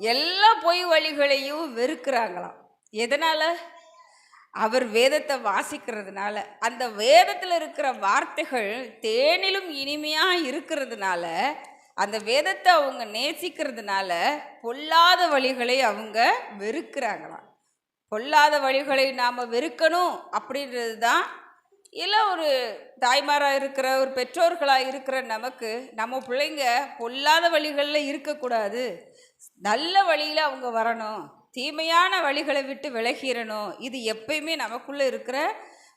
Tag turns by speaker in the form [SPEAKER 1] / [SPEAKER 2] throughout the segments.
[SPEAKER 1] எல்லா பொய் வழிகளையும் வெறுக்கிறாங்களாம். எதனால்? அவர் வேதத்தை வாசிக்கிறதுனால. அந்த வேதத்தில் இருக்கிற வார்த்தைகள் தேனிலும் இனிமையாக இருக்கிறதுனால அந்த வேதத்தை அவங்க நேசிக்கிறதுனால பொல்லாத வழிகளை அவங்க வெறுக்கிறாங்களாம். பொல்லாத வழிகளை நாம் வெறுக்கணும் அப்படின்றது தான் இல்லை ஒரு தாய்மாராக இருக்கிற ஒரு பெற்றோர்களாக இருக்கிற நமக்கு நம்ம பிள்ளைங்க பொல்லாத வழிகளில் இருக்கக்கூடாது நல்ல வழியில் அவங்க வரணும். தீமையான வழிகளை விட்டு விலகிடணும் இது எப்பயுமே நமக்குள்ளே இருக்கிற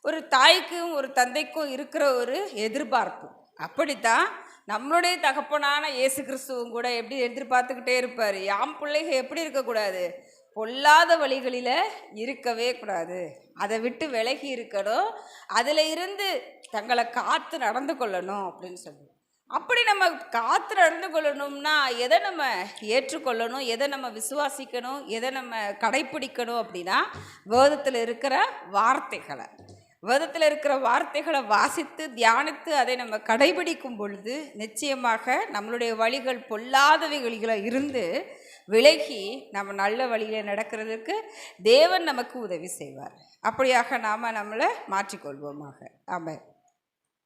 [SPEAKER 1] ஒரு தாய்க்கும் ஒரு தந்தைக்கும் இருக்கிற ஒரு எதிர்பார்ப்பு. அப்படித்தான் நம்மளுடைய தகப்பனான இயேசு கிறிஸ்துவும் கூட எப்படி எதிர்பார்த்துக்கிட்டே இருப்பார். யாம் பிள்ளைங்க எப்படி இருக்கக்கூடாது? பொல்லாத வழிகளில் இருக்கவே கூடாது. அதை விட்டு விலகி இருக்கணும். அதில் இருந்து தங்களை காத்து நடந்து கொள்ளணும் அப்படின்னு சொல்லி. அப்படி நம்ம காத்து நடந்து கொள்ளணும்னா எதை நம்ம ஏற்றுக்கொள்ளணும்? எதை நம்ம விசுவாசிக்கணும்? எதை நம்ம கடைப்பிடிக்கணும் அப்படின்னா வேதத்தில் இருக்கிற வார்த்தைகளை. வேதத்தில் இருக்கிற வார்த்தைகளை வாசித்து தியானித்து அதை நம்ம கடைபிடிக்கும் பொழுது நிச்சயமாக நம்மளுடைய வழிகள் பொல்லாதவைகளில் இருந்து விலகி நம்ம நல்ல வழியில் நடக்கிறதுக்கு தேவன் நமக்கு உதவி செய்வார். அப்படியாக நாம் நம்மளை மாற்றிக்கொள்வோமாக. ஆமாம்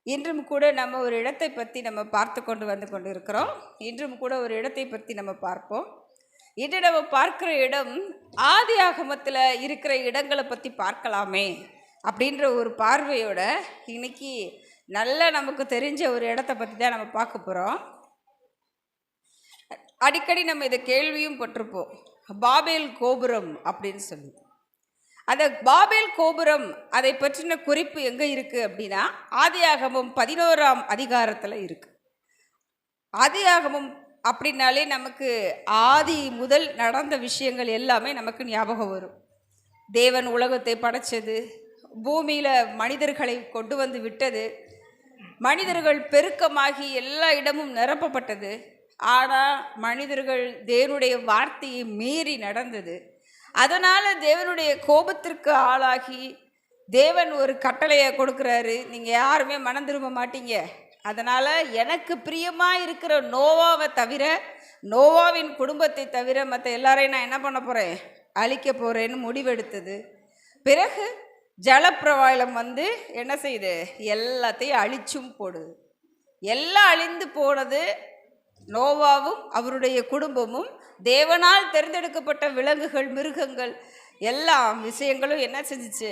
[SPEAKER 1] இன்றும் கூட நம்ம ஒரு இடத்தை பற்றி நம்ம பார்த்து கொண்டு வந்து கொண்டு இருக்கிறோம் இன்றும் கூட ஒரு இடத்தை பற்றி நம்ம பார்ப்போம். இன்று நம்ம பார்க்குற இடம் ஆதி ஆகமத்தில் இருக்கிற இடங்களை பற்றி பார்க்கலாமே அப்படின்ற ஒரு பார்வையோட இன்னைக்கு நல்ல நமக்கு தெரிஞ்ச ஒரு இடத்த பற்றி தான் நம்ம பார்க்க போகிறோம் அடிக்கடி நம்ம இதை கேள்வியும் பட்டிருப்போம். பாபேல் கோபுரம் அப்படின்னு சொல்லி. அந்த பாபேல் கோபுரம் அதை பற்றின குறிப்பு எங்கே இருக்குது அப்படின்னா ஆதியாகமும் பதினோராம் அதிகாரத்தில் இருக்குது ஆதியாகமும் அப்படின்னாலே நமக்கு ஆதி முதல் நடந்த விஷயங்கள் எல்லாமே நமக்கு ஞாபகம் வரும். தேவன் உலகத்தை படைச்சது பூமியில் மனிதர்களை கொண்டு வந்து விட்டது மனிதர்கள் பெருக்கமாகி எல்லா இடமும் நிரப்பப்பட்டது. ஆனால் மனிதர்கள் தேவனுடைய வார்த்தையை மீறி நடந்தது. அதனால் தேவனுடைய கோபத்திற்கு ஆளாகி தேவன் ஒரு கட்டளையை கொடுக்குறாரு. நீங்கள் யாருமே மனம் திரும்ப மாட்டீங்க. அதனால் எனக்கு பிரியமாக இருக்கிற நோவாவை தவிர நோவாவின் குடும்பத்தை தவிர மற்ற எல்லாரையும் நான் என்ன பண்ண போகிறேன் அழிக்க போகிறேன்னு முடிவெடுத்தது. பிறகு ஜலப்பிரவாளம் வந்து என்ன செய்யுது எல்லாத்தையும் அழிச்சும் போடுது. எல்லாம் அழிந்து போனது நோவாவும் அவருடைய குடும்பமும் தேவனால் தேர்ந்தெடுக்கப்பட்ட விலங்குகள் மிருகங்கள் எல்லா விஷயங்களும் என்ன செஞ்சுச்சு?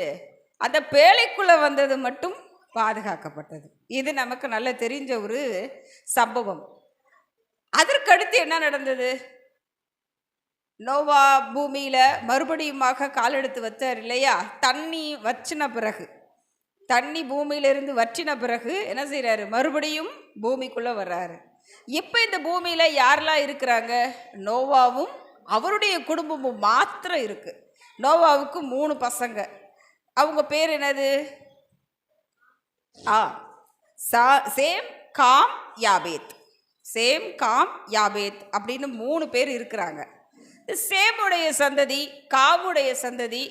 [SPEAKER 1] அந்த பேழைக்குள்ளே வந்தது மட்டும் பாதுகாக்கப்பட்டது. இது நமக்கு நல்லா தெரிஞ்ச ஒரு சம்பவம். அதற்கடுத்து என்ன நடந்தது? நோவா பூமியில் மறுபடியுமாக காலெடுத்து வச்சார் இல்லையா? தண்ணி வச்சின பிறகு. தண்ணி பூமியிலிருந்து வற்றின பிறகு என்ன செய்கிறாரு மறுபடியும் பூமிக்குள்ளே வர்றாரு. இப்போ இந்த பூமியில் யாரெல்லாம் இருக்கிறாங்க? நோவாவும் அவருடைய குடும்பமும் மாத்திரம் இருக்குது நோவாவுக்கு மூணு பசங்க. அவங்க பேர் என்னது? ஆ சா Shem Ham Japheth. Shem Ham Japheth அப்படின்னு மூணு பேர் இருக்கிறாங்க. சேமுடைய சந்ததி காமுடைய சந்ததி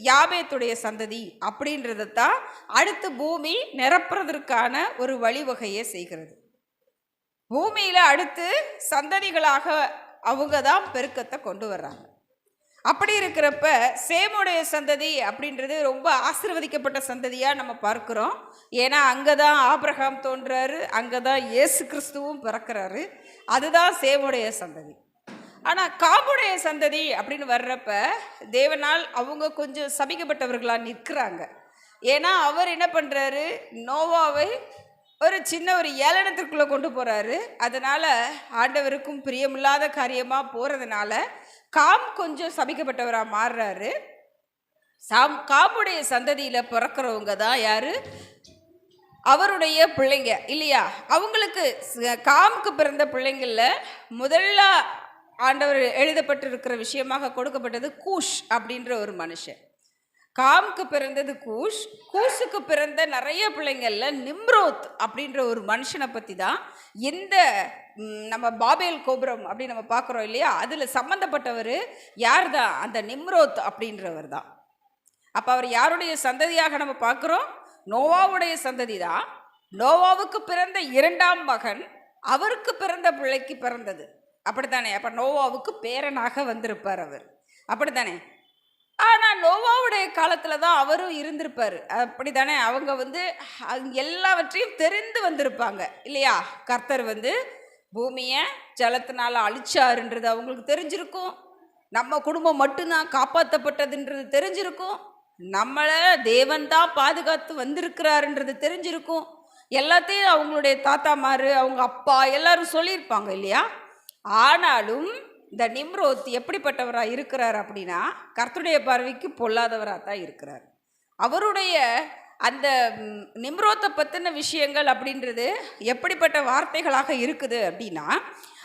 [SPEAKER 1] யாபேத்துடைய சந்ததி அப்படின்றத தான் அடுத்து பூமி நிரப்புறதற்கான ஒரு வழிவகையை செய்கிறது. பூமியில் அடுத்து சந்ததிகளாக அவங்க தான் பெருக்கத்தை கொண்டு வர்றாங்க. அப்படி இருக்கிறப்ப சேமுடைய சந்ததி அப்படின்றது ரொம்ப ஆசிர்வதிக்கப்பட்ட சந்ததியாக நம்ம பார்க்குறோம். ஏன்னா அங்கே தான் ஆபிரகாம் தோன்றாரு அங்கே தான் இயேசு கிறிஸ்துவும் பிறக்கிறாரு. அதுதான் சேமுடைய சந்ததி. ஆனால் காபுடைய சந்ததி அப்படின்னு வர்றப்ப தேவனால் அவங்க கொஞ்சம் சபிக்கப்பட்டவர்களாக நிற்கிறாங்க. ஏன்னா அவர் என்ன பண்ணுறாரு நோவாவை ஒரு சின்ன ஒரு ஏளனத்திற்குள்ளே கொண்டு போகிறாரு அதனால் ஆண்டவருக்கும் பிரியமில்லாத காரியமாக போகிறதுனால காம் கொஞ்சம் சபிக்கப்பட்டவராக மாறுறாரு. சாம் காமுடைய சந்ததியில் பிறக்கிறவங்க தான் யார்? அவருடைய பிள்ளைங்க இல்லையா? அவங்களுக்கு காமுக்கு பிறந்த பிள்ளைங்களில் முதல்ல ஆண்டவர் எழுதப்பட்டிருக்கிற விஷயமாக கொடுக்கப்பட்டது கூஷ் அப்படின்ற ஒரு மனுஷன். காம்க்கு பிறந்தது கூஷ். கூஷுக்கு பிறந்த நிறைய பிள்ளைங்கள்ல நிம்ரோத் அப்படின்ற ஒரு மனுஷனை பற்றி தான் இந்த நம்ம பாபேல் கோபுரம் அப்படின்னு நம்ம பார்க்குறோம் இல்லையா? அதில் சம்மந்தப்பட்டவர் யார் தான் அந்த நிம்ரோத் அப்படின்றவர் தான் அப்போ அவர் யாருடைய சந்ததியாக நம்ம பார்க்குறோம்? நோவாவுடைய சந்ததி தான் நோவாவுக்கு பிறந்த இரண்டாம் மகன் அவருக்கு பிறந்த பிள்ளைக்கு பிறந்தது. அப்படித்தானே? அப்போ நோவாவுக்கு பேரனாக வந்திருப்பார் அவர். அப்படித்தானே? ஆனால் நோவாவுடைய காலத்தில் தான் அவரும் இருந்திருப்பார். அப்படி தானே அவங்க வந்து எல்லாவற்றையும் தெரிந்து வந்திருப்பாங்க இல்லையா? கர்த்தர் வந்து பூமியை ஜலத்தினால் அழிச்சாருன்றது அவங்களுக்கு தெரிஞ்சிருக்கும். நம்ம குடும்பம் மட்டும்தான் காப்பாற்றப்பட்டதுன்றது தெரிஞ்சிருக்கும். நம்மளை தேவன் தான் பாதுகாத்து வந்திருக்கிறாருன்றது தெரிஞ்சிருக்கும். எல்லாத்தையும் அவங்களுடைய தாத்தாமாரு அவங்க அப்பா எல்லாரும் சொல்லியிருப்பாங்க இல்லையா? ஆனாலும் இந்த நிம்ரோத் எப்படிப்பட்டவராக இருக்கிறார் அப்படின்னா கர்த்தருடைய பார்வைக்கு பொல்லாதவராக தான் இருக்கிறார். அவருடைய அந்த நிம்ரோத்தை பற்றின விஷயங்கள் அப்படின்றது எப்படிப்பட்ட வார்த்தைகளாக இருக்குது அப்படின்னா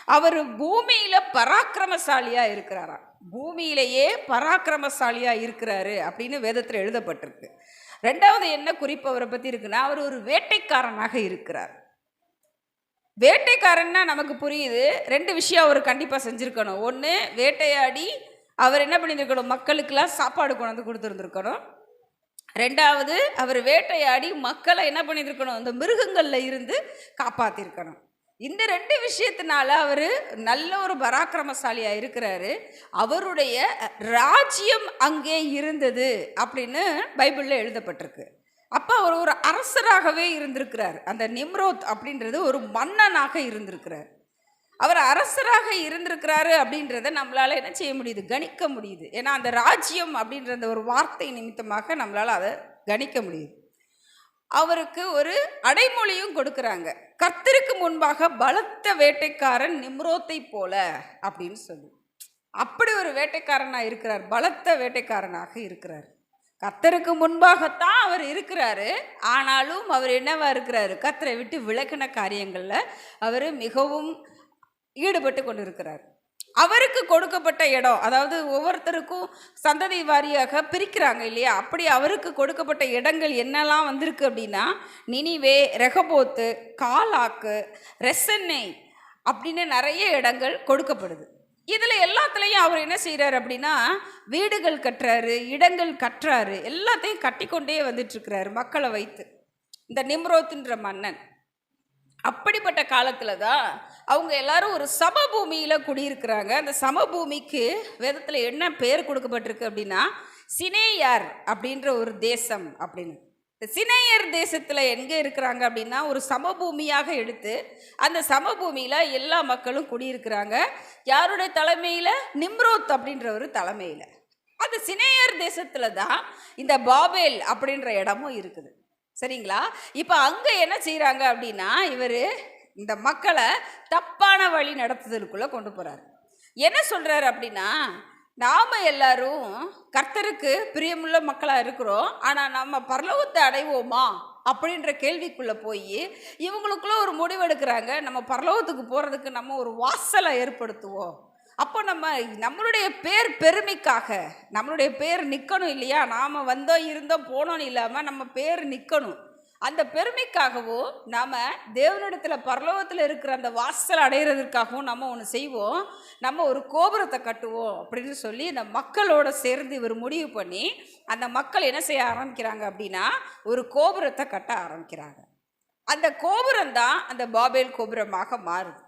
[SPEAKER 1] அவர் பூமியில் பராக்கிரமசாலியாக இருக்கிறாராம். பூமியிலேயே பராக்கிரமசாலியாக இருக்கிறாரு அப்படின்னு வேதத்தில் எழுதப்பட்டிருக்கு. ரெண்டாவது என்ன குறிப்பு அவரை பற்றி இருக்குன்னா அவர் ஒரு வேட்டைக்காரனாக இருக்கிறார். வேட்டைக்காரன்னா நமக்கு புரியுது. ரெண்டு விஷயம் அவர் கண்டிப்பாக செஞ்சுருக்கணும். ஒன்று வேட்டையாடி அவர் என்ன பண்ணியிருக்கணும் மக்களுக்கெல்லாம் சாப்பாடு கொண்டு வந்து கொடுத்துருந்துருக்கணும். ரெண்டாவது அவர் வேட்டையாடி மக்களை என்ன பண்ணியிருக்கணும் அந்த மிருகங்களில் இருந்து காப்பாற்றிருக்கணும் இந்த ரெண்டு விஷயத்தினால அவர் நல்ல ஒரு பராக்கிரமசாலியாக இருக்கிறாரு. அவருடைய ராஜ்யம் அங்கே இருந்தது அப்படின்னு பைபிளில் எழுதப்பட்டிருக்கு. அப்போ அவர் ஒரு அரசராகவே இருந்திருக்கிறார். அந்த நிம்ரோத் அப்படின்றது ஒரு மன்னனாக இருந்திருக்கிறார். அவர் அரசராக இருந்திருக்கிறாரு அப்படின்றத நம்மளால் என்ன செய்ய முடியுது? கணிக்க முடியுது. ஏன்னா அந்த ராஜ்யம் அப்படின்ற அந்த ஒரு வார்த்தை நிமித்தமாக நம்மளால் அதை கணிக்க முடியுது. அவருக்கு ஒரு அடைமொழியும் கொடுக்குறாங்க. கர்த்தருக்கு முன்பாக பலத்த வேட்டைக்காரன் நிம்ரோத்தை போல அப்படின்னு சொல்லி. அப்படி ஒரு வேட்டைக்காரனாக இருக்கிறார். பலத்த வேட்டைக்காரனாக இருக்கிறார். கத்தருக்கு முன்பாகத்தான் அவர் இருக்கிறாரு. ஆனாலும் அவர் என்னவா இருக்கிறாரு? கத்தரை விட்டு விளக்கின காரியங்களில் அவர் மிகவும் ஈடுபட்டு கொண்டு இருக்கிறார் அவருக்கு கொடுக்கப்பட்ட இடம் அதாவது ஒவ்வொருத்தருக்கும் சந்ததி வாரியாக பிரிக்கிறாங்க இல்லையா? அப்படி அவருக்கு கொடுக்கப்பட்ட இடங்கள் என்னெல்லாம் வந்திருக்கு அப்படின்னா நினிவே ரெகபோத்து காலாக்கு ரெசன்னை அப்படின்னு நிறைய இடங்கள் கொடுக்கப்படுது. இதில் எல்லாத்துலேயும் அவர் என்ன செய்கிறார் அப்படின்னா வீடுகள் கட்டுறாரு இடங்கள் கட்டுறாரு எல்லாத்தையும் கட்டிக்கொண்டே வந்துட்டுருக்கிறாரு மக்களை வைத்து. இந்த நிம்ரோத்துன்ற மன்னன். அப்படிப்பட்ட காலத்தில் தான் அவங்க எல்லாரும் ஒரு சமபூமியில் குடியிருக்கிறாங்க. அந்த சமபூமிக்கு வேதத்தில் என்ன பெயர் கொடுக்கப்பட்டிருக்கு அப்படின்னா சினேயார் அப்படின்ற ஒரு தேசம் அப்படின்னு. இந்த சினையர் தேசத்தில் எங்கே இருக்கிறாங்க அப்படின்னா ஒரு சமபூமியாக எடுத்து அந்த சமபூமியில் எல்லா மக்களும் குடியிருக்கிறாங்க. யாருடைய தலைமையில்? நிம்ரோத் அப்படின்ற ஒரு தலைமையில். அந்த சினேயர் தேசத்தில் தான் இந்த பாபேல் அப்படின்ற இடமும் இருக்குது. சரிங்களா? இப்போ அங்கே என்ன செய்கிறாங்க அப்படின்னா இவர் இந்த மக்களை தப்பான வழி நடத்துதலுக்குள்ளே கொண்டு போகிறாரு என்ன சொல்கிறாரு அப்படின்னா நாம் எல்லாரும் கர்த்தருக்கு பிரியமுள்ள மக்களாக இருக்கிறோம். ஆனால் நம்ம பரலோகத்தை அடைவோமா அப்படின்ற கேள்விக்குள்ளே போய் இவங்களுக்குள்ள ஒரு முடிவெடுக்கிறாங்க நம்ம பரலோகத்துக்கு போகிறதுக்கு நம்ம ஒரு வாசலை ஏற்படுத்துவோம். அப்போ நம்ம நம்மளுடைய பேர் பெருமைக்காக நம்மளுடைய பேர் நிற்கணும் இல்லையா? நாம் வந்தோம் இருந்தோம் போனோன்னு இல்லாமல் நம்ம பேர் நிற்கணும் அந்த பெருமைக்காகவும் நாம் தேவனிடத்தில் பரலோகத்தில் இருக்கிற அந்த வாசல் அடையிறதுக்காகவும் நம்ம ஒன்று செய்வோம். நம்ம ஒரு கோபுரத்தை கட்டுவோம் அப்படின்னு சொல்லி இந்த மக்களோட சேர்ந்து இவர் முடிவு பண்ணி அந்த மக்கள் என்ன செய்ய ஆரம்பிக்கிறாங்க அப்படின்னா ஒரு கோபுரத்தை கட்ட ஆரம்பிக்கிறாங்க. அந்த கோபுரம் தான் அந்த பாபேல் கோபுரமாக மாறுது.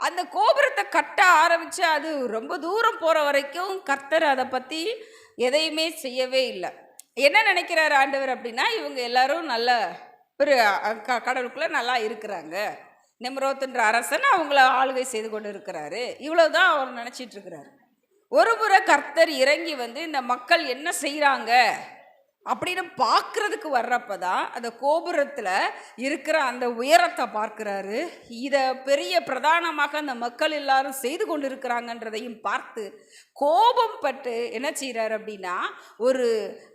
[SPEAKER 1] அந்த கோபுரத்தை கட்ட ஆரம்பித்து அது ரொம்ப தூரம் போகிற வரைக்கும் கர்த்தர் அதை பற்றி எதையுமே செய்யவே இல்லை. என்ன நினைக்கிறார் ஆண்டவர் அப்படின்னா இவங்க எல்லாரும் நல்ல ஒரு க கடவுளுக்குள்ளே நல்லா இருக்கிறாங்க. நிம்ரோத்துன்ற அரசன் அவங்கள ஆளுகை செய்து கொண்டு இருக்கிறாரு. இவ்வளவுதான் அவர் நினச்சிட்டு இருக்கிறாரு. ஒரு புற கர்த்தர் இறங்கி வந்து இந்த மக்கள் என்ன செய்கிறாங்க அப்படின்னு பார்க்குறதுக்கு வர்றப்ப தான் அந்த கோபுரத்தில் இருக்கிற அந்த உயரத்தை பார்க்குறாரு. இதை பெரிய பிரதானமாக அந்த மக்கள் எல்லாரும் செய்து கொண்டு இருக்கிறாங்கன்றதையும் பார்த்து கோபம் பட்டு என்ன செய்கிறாரு அப்படின்னா ஒரு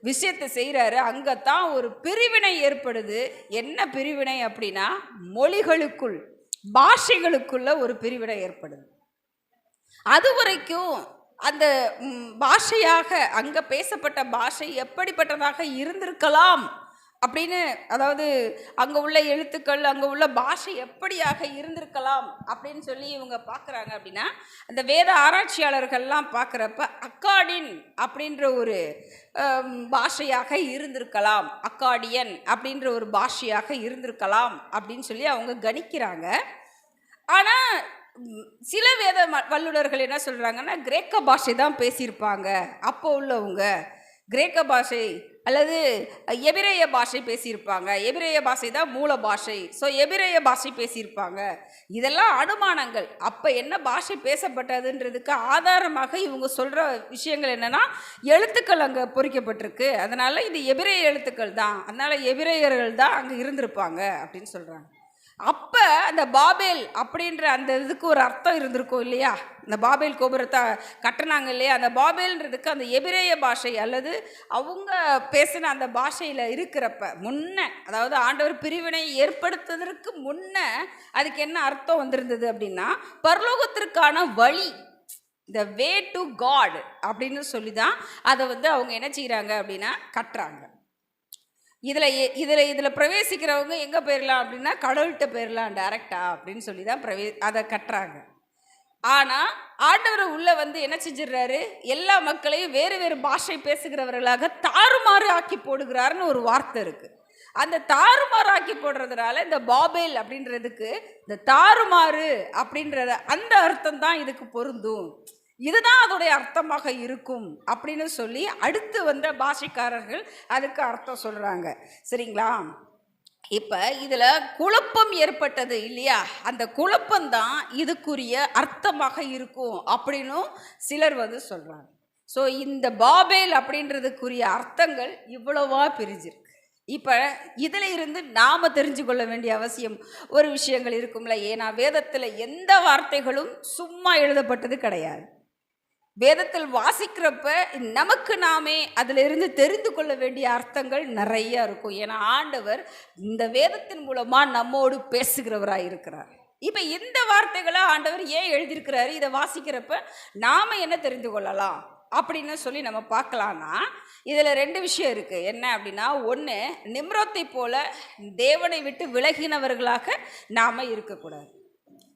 [SPEAKER 1] விஷயத்தை செய்கிறாரு அங்கே தான் ஒரு பிரிவினை ஏற்படுது. என்ன பிரிவினை அப்படின்னா மொழிகளுக்குள் பாஷைகளுக்குள்ள ஒரு பிரிவினை ஏற்படுது. அது வரைக்கும் அந்த பாஷையாக அங்கே பேசப்பட்ட பாஷை எப்படிப்பட்டதாக இருந்திருக்கலாம்? அப்படின்னு அதாவது அங்கே உள்ள எழுத்துக்கள் அங்கே உள்ள பாஷை எப்படியாக இருந்திருக்கலாம்? அப்படின்னு சொல்லி இவங்க பார்க்குறாங்க அப்படின்னா அந்த வேத ஆராய்ச்சியாளர்கள்லாம் பார்க்குறப்ப அக்காடின் அப்படின்ற ஒரு பாஷையாக இருந்திருக்கலாம். அக்காடியன் அப்படின்ற ஒரு பாஷையாக இருந்திருக்கலாம் அப்படின்னு சொல்லி அவங்க கணிக்கிறாங்க. ஆனால் சில வேத வல்லுநர்கள் என்ன சொல்கிறாங்கன்னா கிரேக்க பாஷை தான் பேசியிருப்பாங்க. அப்போ உள்ளவங்க கிரேக்க பாஷை அல்லது எபிரேய பாஷை பேசியிருப்பாங்க. எபிரேய பாஷை தான் மூல பாஷை. ஸோ எபிரேய பாஷை பேசியிருப்பாங்க. இதெல்லாம் அனுமானங்கள். அப்போ என்ன பாஷை பேசப்பட்டதுன்றதுக்கு ஆதாரமாக இவங்க சொல்கிற விஷயங்கள் என்னன்னா எழுத்துக்கள் அங்கே பொறிக்கப்பட்டிருக்கு. அதனால் இது எபிரேய எழுத்துக்கள் தான். அதனால் எபிரேயர்கள் தான் அங்கே இருந்திருப்பாங்க அப்படின்னு சொல்கிறாங்க அப்போ அந்த பாபேல் அப்படின்ற அந்த இதுக்கு ஒரு அர்த்தம் இருந்திருக்கும் இல்லையா? இந்த பாபேல் கோபுரத்தை கட்டினாங்க இல்லையா? அந்த பாபேல்ன்றதுக்கு அந்த எபிரேய பாஷை அல்லது அவங்க பேசின அந்த பாஷையில் இருக்கிறப்ப முன்ன அதாவது ஆண்டவர் பிரிவினை ஏற்படுத்துவதற்கு முன்ன அதுக்கு என்ன அர்த்தம் வந்திருந்தது அப்படின்னா பரலோகத்திற்கான வழி த வே டு காட் அப்படின்னு சொல்லி தான் அதை வந்து அவங்க என்ன செய்கிறாங்க அப்படின்னா கட்டுறாங்க. இதில் இதில் இதில் பிரவேசிக்கிறவங்க எங்கே போயிடலாம் அப்படின்னா கடவுள்கிட்ட போயிடலாம் டேரெக்டா அப்படின்னு சொல்லி தான் பிரவே அதை கட்டுறாங்க. ஆனால் ஆண்டவர் உள்ளே வந்து என்ன செஞ்சிடுறாரு? எல்லா மக்களையும் வேறு வேறு பாஷை பேசுகிறவர்களாக தாறுமாறு ஆக்கி போடுகிறாருன்னு ஒரு வார்த்தை இருக்குது அந்த தாறுமாறு ஆக்கி போடுறதுனால இந்த பாபேல் அப்படின்றதுக்கு இந்த தாறுமாறு அப்படின்றத அந்த அர்த்தம் தான் இதுக்கு பொருந்தும். இதுதான் அதோடைய அர்த்தமாக இருக்கும் அப்படின்னு சொல்லி அடுத்து வந்த பாஷைக்காரர்கள் அதுக்கு அர்த்தம் சொல்கிறாங்க சரிங்களா? இப்போ இதில் குழப்பம் ஏற்பட்டது இல்லையா? அந்த குழப்பம்தான் இதுக்குரிய அர்த்தமாக இருக்கும் அப்படின்னும் சிலர் வந்து சொல்கிறாங்க ஸோ இந்த பாபேல் அப்படின்றதுக்குரிய அர்த்தங்கள் இவ்வளவா பிரிஞ்சிருக்கு. இப்போ இதில் இருந்து நாம் தெரிஞ்சு கொள்ள வேண்டிய அவசியம் ஒரு விஷயங்கள் இருக்கும்ல. ஏன்னா வேதத்தில் எந்த வார்த்தைகளும் சும்மா எழுதப்பட்டது கிடையாது. வேதத்தில் வாசிக்கிறப்ப நமக்கு நாமே அதில் இருந்து தெரிந்து கொள்ள வேண்டிய அர்த்தங்கள் நிறைய இருக்கும். ஏன்னா ஆண்டவர் இந்த வேதத்தின் மூலமாக நம்மோடு பேசுகிறவராக இருக்கிறார். இப்போ இந்த வார்த்தைகளை ஆண்டவர் ஏன் எழுதியிருக்கிறாரு? இதை வாசிக்கிறப்ப நாம் என்ன தெரிந்து கொள்ளலாம்? அப்படின்னு சொல்லி நம்ம பார்க்கலான்னா இதில் ரெண்டு விஷயம் இருக்குது என்ன அப்படின்னா ஒன்று நிம்ரத்தை போல தேவனை விட்டு விலகினவர்களாக நாம் இருக்கக்கூடாது.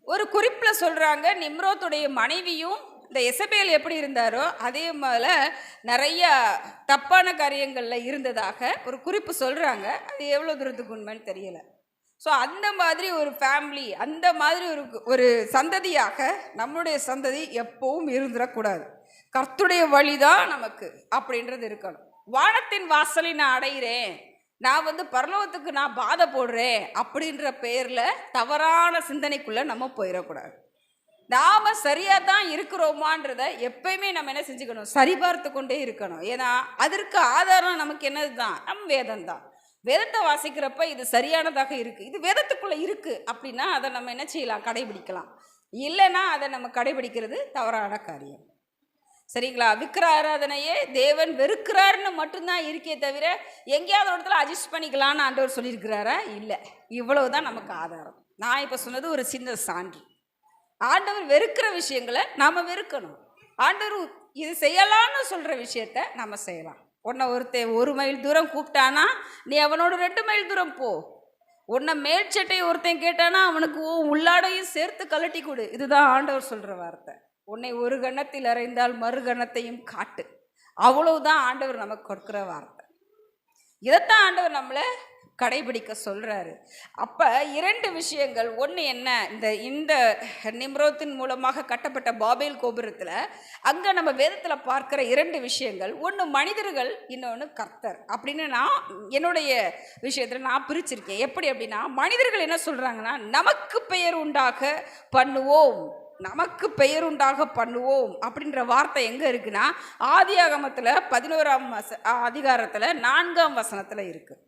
[SPEAKER 1] ஒரு குறிப்பில் சொல்கிறாங்க நிம்ரோத்துடைய மனைவியும் இந்த எசபேல் எப்படி இருந்தாரோ அதே போல் நிறைய தப்பான காரியங்களில் இருந்ததாக ஒரு குறிப்பு சொல்கிறாங்க அது எவ்வளோ தூரத்துக்கு உண்மைன்னு தெரியலை. ஸோ அந்த மாதிரி ஒரு ஃபேமிலி அந்த மாதிரி ஒரு ஒரு சந்ததியாக நம்மளுடைய சந்ததி எப்பவும் இருந்துடக்கூடாது. கர்த்துடைய வழி தான் நமக்கு அப்படின்றது இருக்கணும். வானத்தின் வாசலை நான் அடைகிறேன் நான் வந்து பரலோகத்துக்கு நான் பாதை போடுறேன் அப்படின்ற பேரில் தவறான சிந்தனைக்குள்ளே நம்ம போயிடக்கூடாது. நாம் சரியாக தான் இருக்கிறோமான்றத எப்பயுமே நம்ம என்ன செஞ்சுக்கணும்? சரிபார்த்து கொண்டே இருக்கணும். ஏன்னா அதற்கு ஆதாரம் நமக்கு என்னது தான் நம் வேதம் தான் வேதத்தை வாசிக்கிறப்ப இது சரியானதாக இருக்குது இது வேதத்துக்குள்ளே இருக்குது அப்படின்னா அதை நம்ம என்ன செய்யலாம்? கடைபிடிக்கலாம். இல்லைன்னா அதை நம்ம கடைபிடிக்கிறது தவறான காரியம். சரிங்களா? விக்கிர ஆராதனையே தேவன் வெறுக்கிறாருன்னு மட்டும்தான் இருக்கே தவிர எங்கேயாவது ஒரு இடத்துல அட்ஜஸ்ட் பண்ணிக்கலாம்னு ஆண்டவர் சொல்லியிருக்கிறாரா? இல்லை. இவ்வளவு தான் நமக்கு ஆதாரம். நான் இப்போ சொன்னது ஒரு சின்ன சான்று. ஆண்டவர் வெறுக்கிற விஷயங்களை நாம் வெறுக்கணும். ஆண்டவர் இது செய்யலாம்னு சொல்கிற விஷயத்த நம்ம செய்யலாம். உன்னை ஒருத்தன் ஒரு மைல் தூரம் கூப்பிட்டானா நீ அவனோட ரெண்டு மைல் தூரம் போ. உன்னை மேல் ஒருத்தன் கேட்டானா அவனுக்கு ஓ உள்ளாடையும் சேர்த்து கழட்டி கொடு. இதுதான் ஆண்டவர் சொல்கிற வார்த்தை. உன்னை ஒரு கணத்தில் அறைந்தால் மறு கணத்தையும் காட்டு. அவ்வளவுதான் ஆண்டவர் நமக்கு கொடுக்குற வார்த்தை. இதைத்தான் ஆண்டவர் நம்மளை கடைபிடிக்க சொல்கிறாரு அப்போ இரண்டு விஷயங்கள். ஒன்று என்ன? இந்த இந்த நிம்ரோத்தின் மூலமாக கட்டப்பட்ட பாபேல் கோபுரத்தில் அங்கே நம்ம வேதத்தில் பார்க்குற இரண்டு விஷயங்கள். ஒன்று மனிதர்கள் இன்னொன்று கர்த்தர். அப்படின்னு நான் என்னுடைய விஷயத்தில் நான் பிரிச்சிருக்கேன். எப்படி அப்படின்னா மனிதர்கள் என்ன சொல்கிறாங்கன்னா நமக்கு பெயர் உண்டாக பண்ணுவோம். நமக்கு பெயருண்டாக பண்ணுவோம். அப்படின்ற வார்த்தை எங்கே இருக்குன்னா ஆதியாகமத்தில் பதினோராம் வச அதிகாரத்தில் நான்காம் வசனத்தில் இருக்குது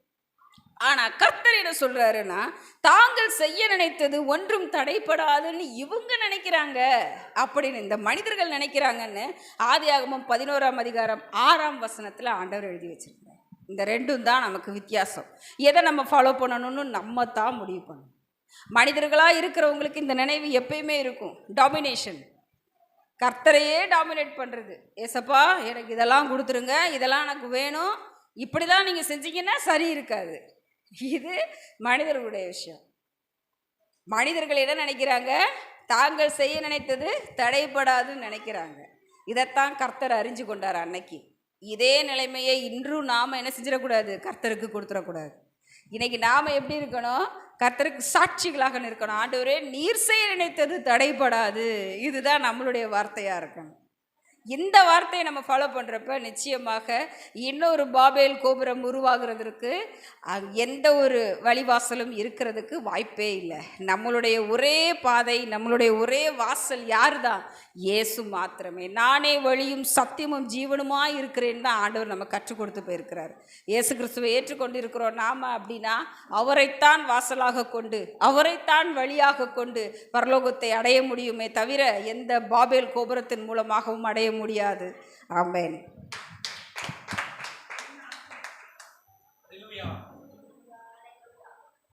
[SPEAKER 1] ஆனால் கர்த்தர் என்ன சொல்கிறாருன்னா தாங்கள் செய்ய நினைத்தது ஒன்றும் தடைப்படாதுன்னு இவங்க நினைக்கிறாங்க. அப்படின்னு இந்த மனிதர்கள் நினைக்கிறாங்கன்னு ஆதியாகமும் பதினோராம் அதிகாரம் ஆறாம் வசனத்தில் ஆண்டவர் எழுதி வச்சிருக்கிறார். இந்த ரெண்டும் தான் நமக்கு வித்தியாசம். எதை நம்ம ஃபாலோ பண்ணணும்னு நம்ம தான் முடிவு பண்ணணும். மனிதர்களாக இருக்கிறவங்களுக்கு இந்த நினைவு எப்பயுமே இருக்கும். டாமினேஷன் கர்த்தரையே டாமினேட் பண்ணுறது ஏசப்பா எனக்கு இதெல்லாம் கொடுத்துருங்க. இதெல்லாம் எனக்கு வேணும். இப்படி தான் நீங்கள் செஞ்சீங்கன்னா சரி இருக்காது. இது மனிதர்களுடைய விஷயம். மனிதர்கள் என்ன நினைக்கிறாங்க? தாங்கள் செய்ய நினைத்தது தடைப்படாதுன்னு நினைக்கிறாங்க. இதைத்தான் கர்த்தர் அறிஞ்சு கொண்டார் அன்னைக்கு. இதே நிலைமையை இன்றும் நாம் என்ன செஞ்சிடக்கூடாது? கர்த்தருக்கு கொடுத்துடக்கூடாது. இன்னைக்கு நாம் எப்படி இருக்கணும்? கர்த்தருக்கு சாட்சிகளாக இருக்கணும் ஆண்டவரே நீர் செய்ய நினைத்தது தடைபடாது. இதுதான் நம்மளுடைய வார்த்தையாக இருக்கணும். இந்த வார்த்தையை நம்ம ஃபாலோ பண்ணுறப்ப நிச்சயமாக இன்னொரு பாபேல் கோபுரம் உருவாகிறதுக்கு எந்த ஒரு வழிவாசலும் இருக்கிறதுக்கு வாய்ப்பே இல்லை. நம்மளுடைய ஒரே பாதை நம்மளுடைய ஒரே வாசல் யார் தான் இயேசு மாத்திரமே. நானே வழியும் சத்தியமும் ஜீவனுமாக இருக்கிறேன்னு தான் ஆண்டவர் நம்ம கற்றுக் கொடுத்து போயிருக்கிறார். இயேசு கிறிஸ்துவை ஏற்றுக்கொண்டு இருக்கிறோம் நாம அப்படின்னா அவரைத்தான் வாசலாக கொண்டு அவரைத்தான் வழியாக கொண்டு பரலோகத்தை அடைய முடியுமே தவிர எந்த பாபேல் கோபுரத்தின் மூலமாகவும் அடைய முடியாது. ஆமேன்.